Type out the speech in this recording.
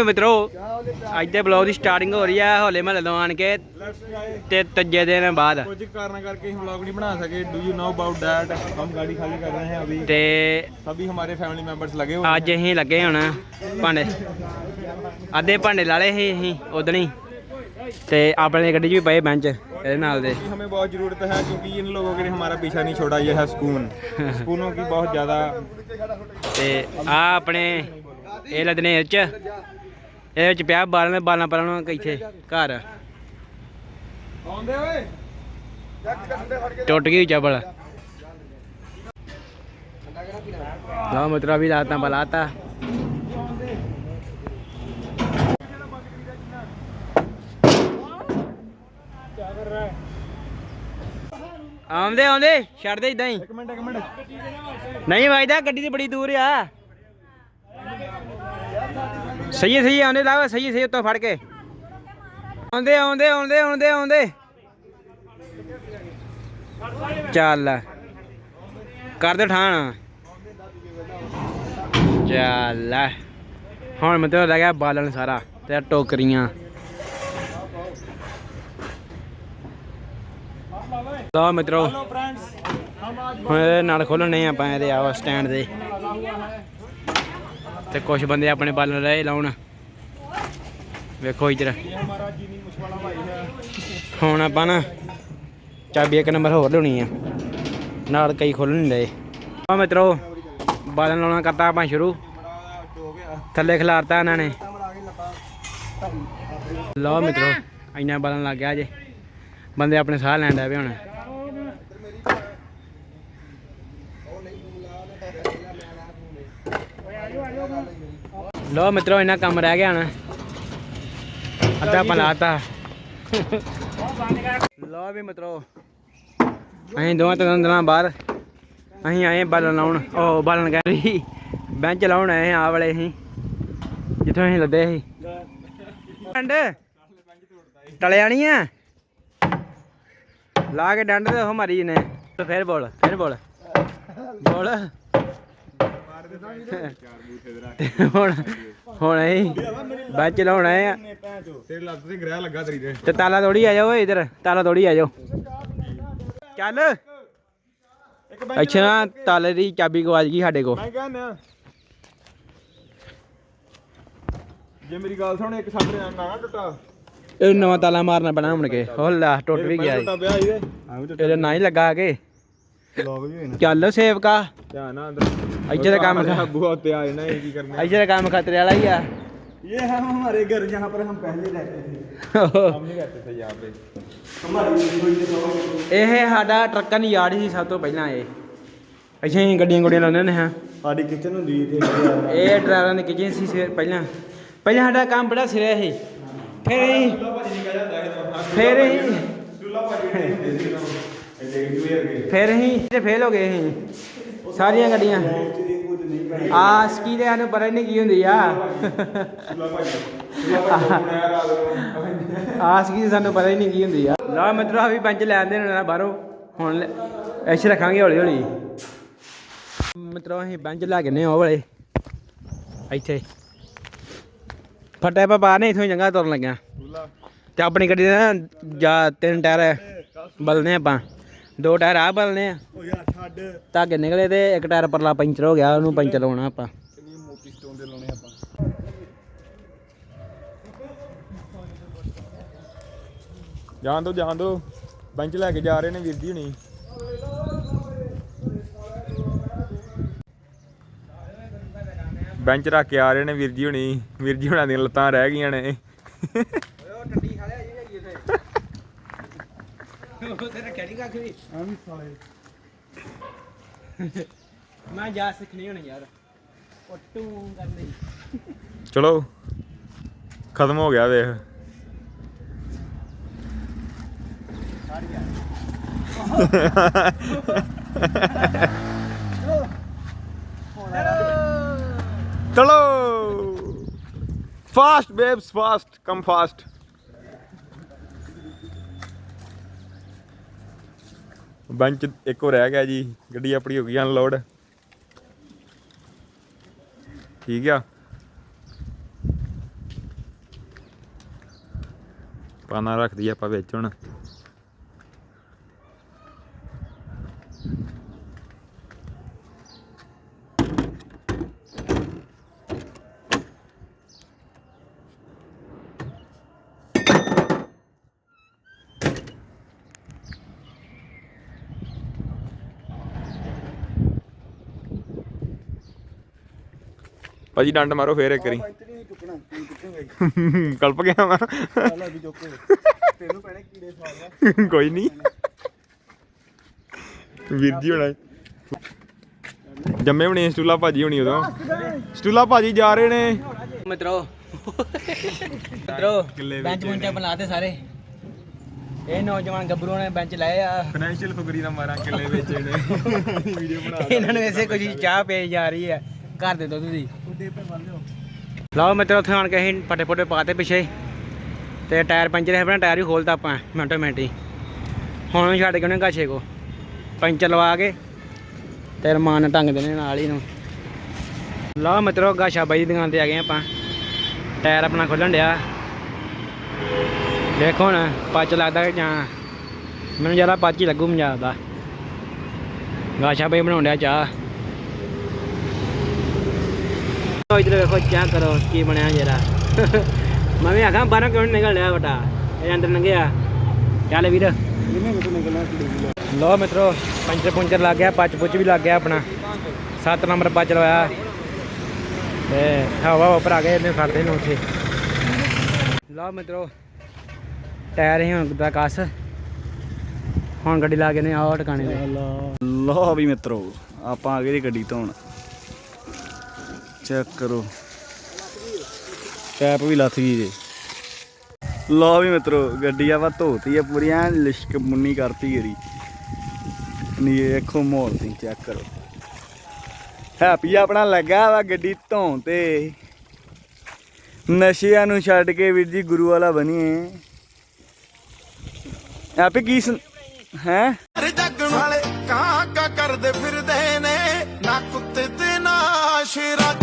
ਵੀ ਮਿੱਤਰੋ ਅੱਜ ਦੇ ਬਲੌਗ ਦੀ ਸਟਾਰਟਿੰਗ ਹੋ ਰਹੀ ਹੈ ਹੋਲੇ ਮਹੱਲੇ ਤੋਂ ਆਣ ਕੇ ਤੇ ਤੀਜੇ ਦਿਨ ਬਾਅਦ कुछ कारणों करके हम व्लॉग नहीं बना सके do you know about that हम गाड़ी खाली कर रहे हैं अभी ਤੇ सभी हमारे फैमिली मेंबर्स लगे हुए ਅੱਜ ਅਸੀਂ ਲੱਗੇ ਹੁਣ ਭਾਂਡੇ ਅੱਧੇ ਭਾਂਡੇ ਲਾ ਲਏ ਸੀ ਅਸੀਂ ਉਦਣੀ ਤੇ ਆਪਣੇ ਗੱਡੀ 'ਚ ਵੀ ਪਏ ਬੈਂਚ ਇਹਦੇ ਨਾਲ ਦੇ हैं हमें बहुत ज़रूरत है क्योंकि इन लोगों के लिए हमारा पीछा नहीं छोड़ा ये है स्पून स्पूनों की बहुत ज़्यादा ਤੇ ਆ ਆਪਣੇ ਇਹ ਲੱਦਨੇ ਇਹ ਚ ਇਹਦੇ ਵਿੱਚ ਪਿਆ ਬਾਲਣ ਬਾਲਣਾ ਪਰਾਂ ਇੱਥੇ ਘਰ। ਆਉਂਦੇ ਓਏ। ਟੁੱਟ ਗਈ ਚਬਲ ਲਾ ਮਤਰਾ ਵੀ ਲਾਤਾ ਬਲਾਤਾ। ਆਉਂਦੇ ਆਉਂਦੇ ਛੱਡ ਦੇ ਇਦਾਂ ਹੀ। ਇੱਕ ਮਿੰਟ ਇੱਕ ਮਿੰਟ। ਨਹੀਂ ਵਾਜਦਾ ਗੱਡੀ ਤੇ ਬੜੀ ਦੂਰ ਆ। ਸਹੀ ਹੈ, ਸਹੀ ਆਉਂਦੇ ਲਾਵਾ ਸਹੀ ਸਹੀ ਉੱਤੋਂ ਫੜ ਕੇ। ਆਉਂਦੇ ਆਉਂਦੇ ਆਉਂਦੇ ਆਉਂਦੇ ਆਉਂਦੇ। ਚੱਲ। ਕਰ ਦੇ ਠਾਣ। ਚੱਲ। ਹੁਣ ਮੈਂ ਤੇ ਲੱਗਿਆ ਬਾਲਣ ਸਾਰਾ ਤੇ ਟੋਕਰੀਆਂ। ਲਓ ਮਿੱਤਰੋ, ਹੁਣ ਨਾਲ ਖੋਲਣੇ ਆਪਾਂ ਇਹਦੇ ਆਵਾ ਸਟੈਂਡ ਦੇ। ਤੇ ਕੁਝ ਬੰਦੇ ਆਪਣੇ ਬਲ ਰਹੇ ਲਾਉਣ। ਵੇਖੋ ਇਧਰ। ਹੁਣ ਆਪਾਂ ਨਾ ਚਾਬੀ ਇੱਕ ਨੰਬਰ ਹੋਰ ਲੈਣੀ ਆ। ਨਾਲ ਕਈ ਖੋਲ ਨਹੀਂ ਲਏ ਆ ਮਿੱਤਰੋ ਬਾਲਣ ਲਾਉਣਾ ਕਰਤਾ ਆਪਾਂ ਸ਼ੁਰੂ। ਥੱਲੇ ਖਿਲਾਰਤਾ ਇਹਨਾਂ ਨੇ। ਲਓ ਮਿੱਤਰੋ, ਇੰਨਾ ਬਾਲਣ ਲੱਗ ਗਿਆ ਜੇ। ਬੰਦੇ ਆਪਣੇ ਸਾਹ ਲੈਣ ਲੱਗ ਪਏ ਹੁਣ। ਲਓ ਮਿੱਤਰੋ ਇੰਨਾ ਕੰਮ ਰਹਿ ਗਿਆ ਹੁਣ ਅੱਧਾ ਲਾਤਾ ਲਓ ਵੀ ਮਿੱਤਰੋ ਅਸੀਂ ਦੋਵਾਂ ਤਿੰਨ ਦਿਨਾਂ ਬਾਅਦ ਅਸੀਂ ਆਏ ਬਾਲਣ ਲਾਉਣ। ਉਹ ਬਾਲਣ ਕਹਿ ਰਹੀ ਬੈਂਚ ਲਾਉਣ ਆਏ ਆ ਵਾਲੇ ਅਸੀਂ। ਜਿੱਥੋਂ ਅਸੀਂ ਲੱਦੇ ਸੀ। ਡੰਡ ਟਲਿਆ ਨਹੀਂ ਆ। ਲਾ ਕੇ ਡੰਡ ਤੇ ਉਹ ਮਾਰੀ ਨੇ ਫਿਰ ਬੋਲ ਫਿਰ ਬੋਲ। ਬੋਲ। ਹੁਣ ਹੁਣ ਅਸੀਂ ਬੈਂਚ ਲਾਉਣ ਆਏ ਆ। ਤੇਰੇ ਲੱਤ ਤੇ ਗ੍ਰਹਿ ਲੱਗਾ ਤੇਰੀ ਦੇ ਤੇ ਤਾਲਾ ਤੋੜੀ ਆ ਜਾਓ ਇਧਰ ਤਾਲਾ ਤੋੜੀ ਆ ਜਾਓ। ਚੱਲ। ਇੱਕ ਬੈਂਚ ਅੱਛਾ ਨਾ ਤਾਲੇ ਦੀ ਚਾਬੀ ਗਵਾਚ ਗਈ ਸਾਡੇ ਕੋਲ। ਮੈਂ ਕਹਿੰਦਾ ਜੇ ਮੇਰੀ ਗੱਲ ਸੁਣ ਇੱਕ ਸਾਡੇ ਨਾਲ ਨਾ ਟੁੱਟਾ। ਇਹ ਨਵਾਂ ਤਾਲਾ ਮਾਰਨਾ ਪੈਣਾ ਹੁਣ ਕੇ। ਹੋ ਲੈ ਟੁੱਟ ਵੀ ਗਿਆ ਇਹਦਾ ਨਾ ਹੀ ਲੱਗਾ ਕੇ। ਲੋਗ ਵੀ ਹੋਏ ਨਾ ਚੱਲ ਸੇਵਕਾ ਧਿਆਨ ਨਾਲ ਅੰਦਰ ਇੱਥੇ ਦਾ ਕੰਮ ਕਰ ਅੱਬੂ ਹੋਤੇ ਆਏ ਨਾ ਇਹ ਕੀ ਕਰਨਾ ਇੱਥੇ ਦਾ ਕੰਮ ਖਤਰੇ ਵਾਲਾ ਹੀ ਆ ये है हमारे घर जहाँ पर हम पहले रहते थे हम नहीं रहते थे यहाँ पे हमारी कोई तो ਇਹ ਸਾਡਾ ਟਰੱਕਾਂ ਦੀ ਯਾਰਡ ਸੀ ਸਭ ਤੋਂ ਪਹਿਲਾਂ ਇਹ ਅਸੀਂ ਗੱਡੀਆਂ ਗੁੱਡੀਆਂ ਲਾਉਂਦੇ ਨੇ ਹਾਂ साड़ी किचन होंगी थी ਇਹ ਡਰਾਈਵਰਾਂ ਦੀ ਕਿਚਨ ਸੀ ਸਿਰ- ਪਹਿਲਾਂ ਪਹਿਲਾਂ ਸਾਡਾ ਕੰਮ ਬੜਾ ਸਿਰਿਆ ਸੀ ਫਿਰ ਅਸੀਂ ਫਿਰ ਅਸੀਂ ਫਿਰ ਅਸੀਂ ਤੇ ਫੇਲ ਹੋ ਗਏ ਅਸੀਂ। ਸਾਰੀਆਂ ਗੱਡੀਆਂ। ਆ ਸਕੀ ਦੇ ਸਾਨੂੰ ਪਤਾ ਨਹੀਂ ਕੀ ਹੁੰਦੀ ਆ। ਆ ਸਕੀ ਸਾਨੂੰ ਪਤਾ ਹੀ ਨਹੀਂ ਕੀ ਹੁੰਦੀ ਆ। ਲਾ ਮਿੱਤਰੋ ਵੀ ਪੰਜ ਲੈ ਆਂਦੇ ਨੇ ਬਾਹਰੋਂ। ਹੁਣ ਐਸ਼ ਰੱਖਾਂਗੇ ਹੌਲੀ ਹੌਲੀ ਮਿੱਤਰੋ ਅਸੀਂ ਬੈਂਚ ਲੈ ਕੇ ਨੇ ਉਹ ਵਾਲੇ। ਇੱਥੇ। ਫਟੇ ਪਾ ਬਾਹਰ ਨੇ ਇਥੋਂ ਚੰਗਾ ਤੁਰਨ ਲੱਗਿਆ। ਤੇ ਆਪਣੀ ਗੱਡੀ ਦੇ ਜਾਂ ਤਿੰਨ ਟਾਇਰ ਬਲਨੇ ਆਪਾਂ। ਦੋ ਟਾਇਰ ਆ ਬਦਲਨੇ ਆ। ਉਹ ਯਾਰ ਛੱਡ। ਧਾਗੇ ਨਿਕਲੇ ਤੇ ਇੱਕ ਟਾਇਰ ਪਰਲਾ ਪੈਂਚਰ ਹੋ ਗਿਆ ਉਹਨੂੰ ਪੈਂਚਰ ਲਾਉਣਾ ਆਪਾਂ। ਜਾਣ ਦੋ ਜਾਣ ਦੋ। ਬੈਂਚ ਲੈ ਕੇ ਜਾ ਰਹੇ ਨੇ ਵੀਰ ਜੀ ਹੁਣੀ। ਬੈਂਚ ਰੱਖ ਕੇ ਆ ਰਹੇ ਨੇ ਵੀਰ ਜੀ ਹੁਣੀ। ਵੀਰ ਜੀ ਹੁਣਾਂ ਦੀਆਂ ਲੱਤਾਂ ਰਹਿ ਗਈਆਂ ਨੇ। ਮੈਂ ਜਾ ਸਿੱਖਣੀ ਹੁਣ ਯਾਰ। ਪੱਟੂ ਕਰਦੇ ਚਲੋ। ਖਤਮ ਹੋ ਗਿਆ ਵੇਖ ਚਲੋ। Fast babes fast come fast. Bunch ਇੱਕ ਹੋਰ ਰਹਿ ਗਿਆ ਜੀ, ਗੱਡੀ ਆਪਣੀ ਹੋ ਗਈ ਅਨਲੋਡ ਠੀਕ ਆ। ਪਾਣਾ ਰੱਖ ਦਈਏ ਆਪਾਂ ਵਿੱਚ ਹੁਣ। ਭਾਜੀ ਡੰਡ ਮਾਰੋ ਫੇਰ ਇੱਕ ਵਾਰੀ। ਨਹੀਂ ਤੂੰ ਕਲਪ ਗਿਆ ਚੱਲ ਵੀ ਚੁੱਕ ਤੈਨੂੰ ਪੈਣੇ ਕੀੜੇ ਸਵਾਦ ਕੋਈ ਨਹੀਂ ਵੀਰ ਜੀ ਹੋਣਾ। ਜੰਮੇ ਹੋਣੀ ਸਟੂਲਾ ਭਾਜੀ ਹੋਣੀ ਉਦੋਂ। ਸਟੂਲਾ ਭਾਜੀ ਜਾ ਰਹੇ ਨੇ। ਮਿੱਤਰੋ। ਮਿੱਤਰੋ ਕਿੱਲੇ ਬੈਂਚ ਬੁੰਚਾ ਬਣਾਤੇ ਸਾਰੇ। ਇਹ ਨੌਜਵਾਨ ਗੱਭਰੂਆਂ ਨੇ ਬੈਂਚ ਲਾਏ ਆ। ਫਾਈਨੈਂਸ਼ੀਅਲ ਫੁਗਰੀ ਦਾ ਮਾਰਾਂ ਕਿੱਲੇ ਵਿੱਚ ਇਹਨੇ। ਵੀਡੀਓ ਬਣਾ ਇਹਨਾਂ ਨੂੰ ਐਸੇ ਕੁਝ ਚਾਹ ਪਈ ਜਾ ਰਹੀ ਹੈ ਘਰ ਦੇ ਦੁੱਧ ਦੀ। ਲਿਓ। ਮਿੱਤਰੋ ਉੱਥੇ ਆਣ ਕੇ ਅਸੀਂ ਪੱਟੇ ਪੁੱਟੇ ਪਾਤੇ ਪਿੱਛੇ। ਤੇ ਟਾਇਰ ਪੰਚਰ ਹੈ ਆਪਣਾ ਟਾਇਰ ਵੀ ਖੋਲਤਾ ਆਪਾਂ ਮਿੰਟੋ ਮਿੰਟ ਹੀ। ਹੁਣ ਛੱਡ ਕੇ ਉਹਨੇ ਗਾਛੇ ਕੋ। ਪੰਚਰ ਲਵਾ ਕੇ ਤੇ ਰਮਾਨ ਟੰਗ ਦੇਣੇ ਨਾਲ ਹੀ ਨੂੰ ਲਓ ਮਿੱਤਰੋ ਗਾਛਾ ਬਾਈ ਦੀ ਦੁਕਾਨ ਤੇ ਆ ਗਏ ਆਪਾਂ। ਟਾਇਰ ਆਪਣਾ ਖੋਲਣ ਡਿਆ। ਦੇਖੋ ਹੁਣ ਪੱਚ ਲੱਗਦਾ ਕਿ ਜਾਂ ਮੈਨੂੰ ਜ਼ਿਆਦਾ ਪੱਚ ਹੀ ਲੱਗੂ ਪੰਜਾਬ ਦਾ। ਗਾਛਾ ਬਾਈ ਬਣਾਉਣ ਡਿਆ ਚਾਹ ਉਹ ਇਧਰ ਵੇਖੋ ਚੈੱਕ ਕਰੋ, ਕੀ ਬਣਿਆ ਜਰਾ। ਮੈਂ ਵੀ ਆਖਾਂ, ਬਾਹਰੋਂ ਕਿਉਂ ਨਿਕਲ ਰਿਹਾ ਬਟਾ ਇਹ ਅੰਦਰ ਲੰਘਿਆ। ਚੱਲ ਵੀਰ? ਲੋ ਮਿੱਤਰੋ ਪੰਚਰ ਪੁੰਚਰ ਲੱਗ ਗਿਆ, ਪੱਚ ਪੁੱਚ ਵੀ ਲੱਗ ਗਿਆ ਆਪਣਾ। 7 ਨੰਬਰ ਪੱਚ ਲਵਾਇਆ। ਤੇ ਹਵਾ ਉੱਪਰ ਆ ਗਏ, ਇਹਨੇ ਫੜਦੇ ਨੂੰ ਉੱਥੇ। ਲਓ ਮਿੱਤਰੋ, ਟਾਇਰ ਹੀ ਹੁਣ ਦਾ ਕਸ। ਹੁਣ ਗੱਡੀ ਲਾ ਕੇ ਨੇ ਆਹ ਟਿਕਾਣੇ ਤੇ। ਲੋ ਵੀ ਮਿੱਤਰੋ, ਆਪਾਂ ਆ ਗਏ ਜੀ ਗੱਡੀ ਧੋਣ। ਚੈੱਕ ਕਰੋ। ਟੈਪ ਵੀ ਲੱਥ ਗਈ ਜੀ। ਲੋ ਵੀ ਮਿੱਤਰੋ, ਗੱਡੀ ਆਪਾਂ ਧੋਤੀ ਆ ਪੂਰੀ, ਐਨ ਲਿਸ਼ਕ ਮੁੰਨੀ ਕਰਤੀ ਗਰੀ ਨੀ ਦੇਖੋ ਮੋਲ ਤੁਸੀਂ ਚੈੱਕ ਕਰੋ। ਹੈਪੀ ਆਪਣਾ ਲੱਗਾ ਵਾ ਗੱਡੀ ਧੋਣ ਤੇ। ਨਸ਼ਿਆਂ ਨੂੰ ਛੱਡ ਕੇ ਵੀਰ ਜੀ ਗੁਰੂ ਵਾਲਾ ਬਣੀਏ। ਹੈਪੀ ਕੀ ਹੈ? ਜੱਗ ਵਾਲੇ ਕਾਂ ਕਰਦੇ ਫਿਰਦੇ ਨੇ ਨਾ ਕੁੱਤੇ ਤੇ ਨਾ ਸ਼ੇਰਾਂ